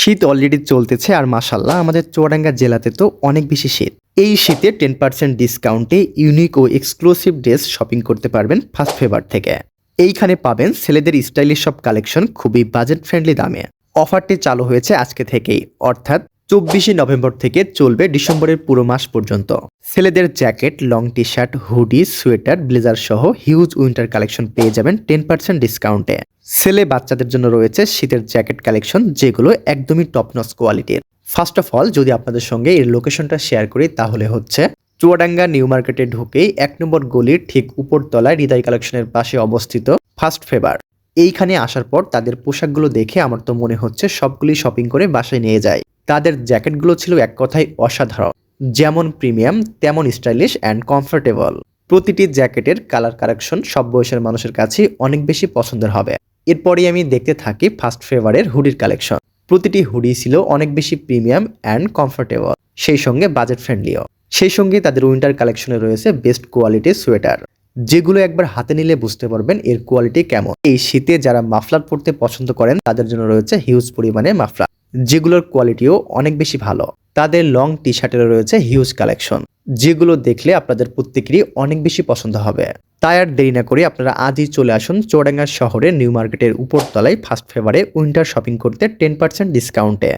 শীত অলরেডি চলতেছে আর মাসাল্লাহ আমাদের চুয়াডাঙ্গা জেলাতে তো অনেক বেশি শীত। এই শীতে টেন পার্সেন্ট ডিসকাউন্টে ইউনিক ও এক্সক্লুসিভ ড্রেস শপিং করতে পারবেন ফার্স্ট ফেভার থেকে। এইখানে পাবেন ছেলেদের স্টাইলিশ সব কালেকশন খুবই বাজেট ফ্রেন্ডলি দামে। অফারটি চালু হয়েছে আজকে থেকেই, অর্থাৎ চব্বিশে নভেম্বর থেকে চলবে ডিসেম্বরের পুরো মাস পর্যন্ত। ছেলেদের jacket, long T shirt hoodie, sweater, blazer সহ হিউজ উইন্টার কালেকশন পেয়ে যাবেন টেন পার্সেন্ট ডিসকাউন্টে। ছেলে বাচ্চাদের জন্য রয়েছে শীতের জ্যাকেট কালেকশন, যেগুলো একদমই টপনস কোয়ালিটির। ফার্স্ট অফ অল, যদি আপনাদের সঙ্গে এর লোকেশনটা শেয়ার করি, তাহলে হচ্ছে চুয়াডাঙ্গা নিউ মার্কেটে ঢুকেই এক নম্বর গলির ঠিক উপরতলায় হৃদয় কালেকশনের পাশে অবস্থিত ফার্স্ট ফেভার। এইখানে আসার পর তাদের পোশাকগুলো দেখে আমার তো মনে হচ্ছে সবগুলি শপিং করে বাসায় নিয়ে যায়। তাদের জ্যাকেটগুলো ছিল এক কথায় অসাধারণ। যেমন প্রিমিয়াম তেমন স্টাইলিশ অ্যান্ড কমফোর্টেবল প্রতিটি জ্যাকেটের কালার কারেকশন সব বয়সের মানুষের কাছে অনেক বেশি পছন্দের হবে। এরপরই আমি দেখতে থাকি ফার্স্ট ফেভারের হুডির কালেকশন প্রতিটি হুডি ছিল অনেক বেশি প্রিমিয়াম অ্যান্ড কমফোর্টেবল সেই সঙ্গে বাজেট ফ্রেন্ডলিও সেই সঙ্গে তাদের উইন্টার কালেকশনে রয়েছে বেস্ট কোয়ালিটির সোয়েটার যেগুলো একবার হাতে নিলে বুঝতে পারবেন এর কোয়ালিটি কেমন। এই শীতে যারা মাফলার পরতে পছন্দ করেন, তাদের জন্য রয়েছে হিউজ পরিমাণে মাফলার। যেগুলোর কোয়ালিটিও অনেক বেশি ভালো। তাদের লং টি শার্টেরও রয়েছে হিউজ কালেকশন যেগুলো দেখলে আপনাদের প্রত্যেকেরই অনেক বেশি পছন্দ হবে। তাই আর দেরি না করে আপনারা আজই চলে আসুন চৌডাঙ্গা শহরের নিউ মার্কেটের উপরতলায় ফার্স্ট ফেভারে উইন্টার শপিং করতে টেন পার্সেন্ট ডিসকাউন্টে